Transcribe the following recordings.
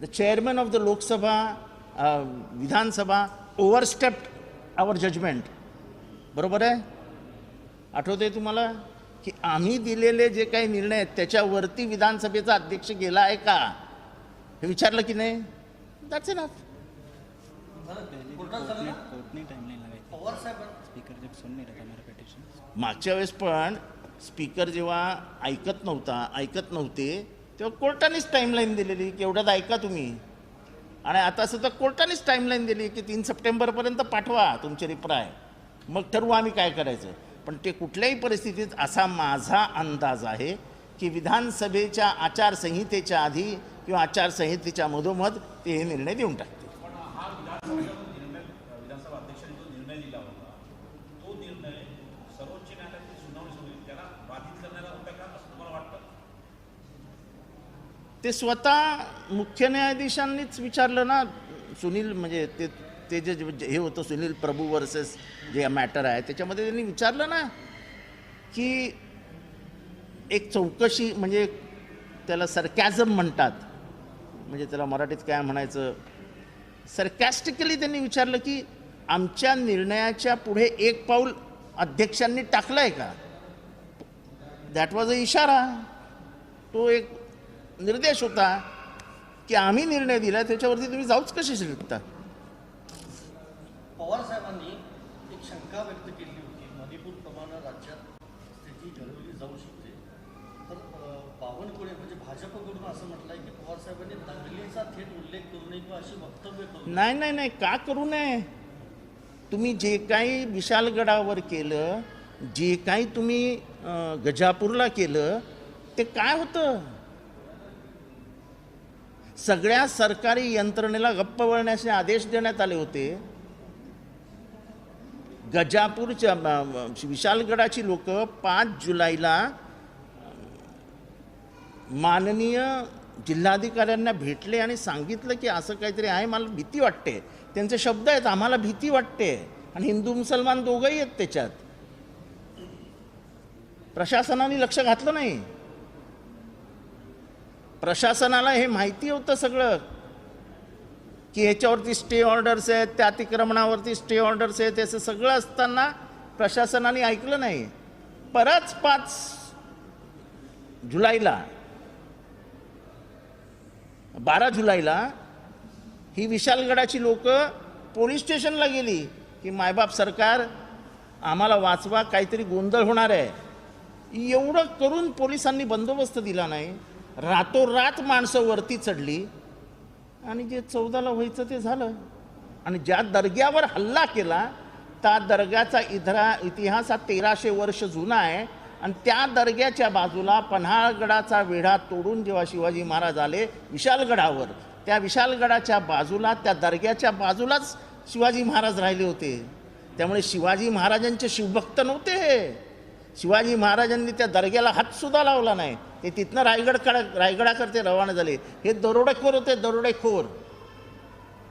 The of of the Lok Sabha uh, Vidhan Sabha overstepped our judgement बरोबर आहे? आठवतंय तुम्हाला की आम्ही दिलेले जे काही निर्णय आहेत त्याच्यावरती विधानसभेचा अध्यक्ष गेला आहे का? हे विचारलं की नाही? दॅट्स इनफ कोर्टने मागच्या वेळेस पण स्पीकर जेव्हा ऐकत नव्हता ऐकत नव्हते तेव्हा कोर्टानेच टाईमलाईन दिलेली की एवढ्यात ऐका तुम्ही. आणि आता सुद्धा कोर्टानेच टाईमलाईन दिली की तीन सप्टेंबरपर्यंत पाठवा तुमचे रिप्राय मग ठरवू आम्ही काय करायचं. पण ते कुठल्याही परिस्थितीत असा माझा अंदाज आहे की विधानसभेच्या आचारसंहितेच्या आधी किंवा आचारसंहितेच्या मधोमध ते हे निर्णय देऊन टाकते सर्वोच्च न्यायालयातील सुनावणी सुरू त्याला बाधित करण्याला होता का असं तुम्हाला वाटतं ते स्वतः मुख्य न्यायाधीशांनीच विचारलं ना सुनील म्हणजे ते ते जे जे- हे होतं सुनील प्रभू वर्सेस जे मॅटर आहे त्याच्यामध्ये त्यांनी विचारलं ना की एक चौकशी म्हणजे त्याला सरकॅझम म्हणतात. म्हणजे त्याला मराठीत काय म्हणायचं? सरकॅस्टिकली त्यांनी विचारलं की आमच्या निर्णयाच्या पुढे एक पाऊल अध्यक्षांनी टाकलं आहे का? दॅट वॉज अ इशारा. तो एक निर्देश होता की आम्ही निर्णय दिला त्याच्यावरती तुम्ही जाऊच कशी शकता पवार साहेबांनी एक शंका व्यक्त केली होती. मणिपूरप्रमाणे राज्यात स्थिती घडवली जाऊ शकते. तर बावनकुळे म्हणजे भाजपकडून असं म्हटलंय की पवार साहेबांनी दंगलीचा थेट उल्लेख करू नये किंवा अशी वक्तव्य करू नाही नाही नाही का करू नये? तुम्ही जे काही विशालगडावर केलं जे काही तुम्ही गजापूरला केलं ते काय होतं? सगळ्या सरकारी यंत्रणेला गप्प वळण्याचे आदेश देण्यात आले होते. गजापूरच्या विशालगडाची लोक पाच जुलैला माननीय जिल्हाधिकाऱ्यांना भेटले आणि सांगितलं की असं काहीतरी आहे मला भीती वाटते. त्यांचे शब्द आहेत आम्हाला भीती वाटते. आणि हिंदू मुसलमान दोघंही आहेत त्याच्यात. प्रशासनाने लक्ष घातलं नाही. प्रशासनाला हे माहिती होतं सगळं. की ह्याच्यावरती स्टे ऑर्डर्स आहेत त्या अतिक्रमणावरती स्टे ऑर्डर्स आहेत असं सगळं असताना प्रशासनाने ऐकलं नाही. परत पाच जुलैला बारा जुलैला ही विशालगडाची लोक पोलीस स्टेशनला गेली की मायबाप सरकार आम्हाला वाचवा काहीतरी गोंधळ होणार आहे. एवढं करून पोलिसांनी बंदोबस्त दिला नाही. रातोरात माणसं वरती चढली आणि जे चौदाला व्हायचं ते झालं. आणि ज्या दर्ग्यावर हल्ला केला त्या दर्ग्याचा इधरा इतिहास हा तेराशे वर्ष जुना आहे आणि त्या दर्ग्याच्या बाजूला पन्हाळगडाचा वेढा तोडून जेव्हा शिवाजी महाराज आले विशालगडावर त्या विशालगडाच्या बाजूला त्या दर्ग्याच्या बाजूलाच शिवाजी महाराज राहिले होते. त्यामुळे शिवाजी महाराजांचे शिवभक्त नव्हते. हे शिवाजी महाराजांनी त्या दर्ग्याला हातसुद्धा लावला नाही. ते तिथनं रायगडकडे रायगडाकडे रवाना झाले. हे दरोडेखोर होते दरोडेखोर.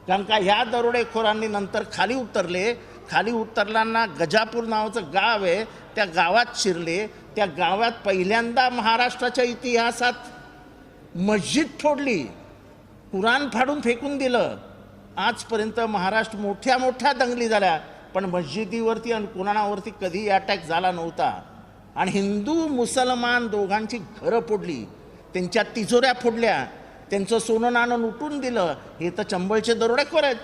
कारण का ह्या दरोडेखोरांनी नंतर खाली उतरले. खाली उतरलांना गजापूर नावाचं गाव आहे. त्या गावात शिरले. त्या गावात पहिल्यांदा महाराष्ट्राच्या इतिहासात मस्जिद फोडली. कुराण फाडून फेकून दिलं. आजपर्यंत महाराष्ट्र मोठ्या मोठ्या दंगली झाल्या. पण मस्जिदीवरती आणि कुराणावरती कधीही अटॅक झाला नव्हता. आणि हिंदू मुसलमान दोघांची घरं फोडली. त्यांच्या तिजोऱ्या फोडल्या. त्यांचं सोनं नाणं लुटून दिलं. हे तर चंबळचे दरोडेखोर आहेत.